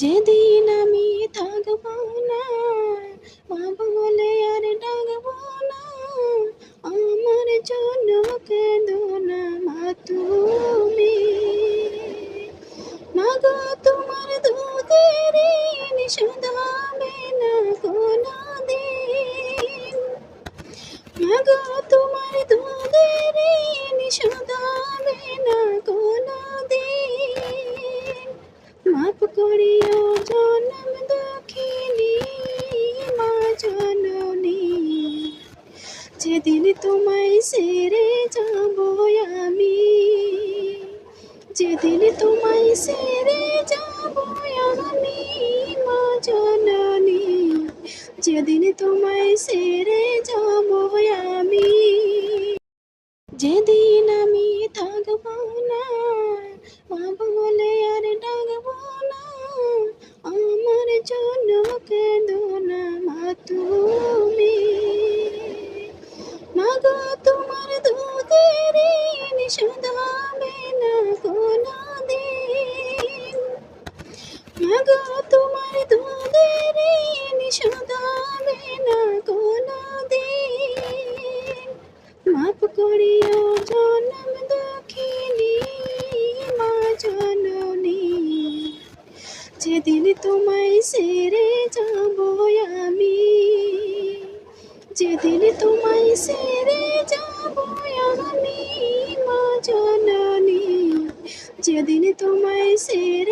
যেদিন আমি থাকব না মা বলে আর ডাকব না, আমার জন্য কেঁদো না মা তুমি। মা গো করিও জনম দক্ষিণী মা জননী। যেদিন তোমায় সেরে যাব আমি, যেদিন তোমায় সেরে যাব আমি, মা জননী। যেদিন তোমায় সেরে যাব আমি, যেদিন আমি থাকব না তুমি। মাগো তোমার দুধের ঋণ যেদিন তোমায় সেরে যাব আমি। যেদিন তোমায় সেরে যাব আমি মা জননী। যেদিন তোমায় সেরে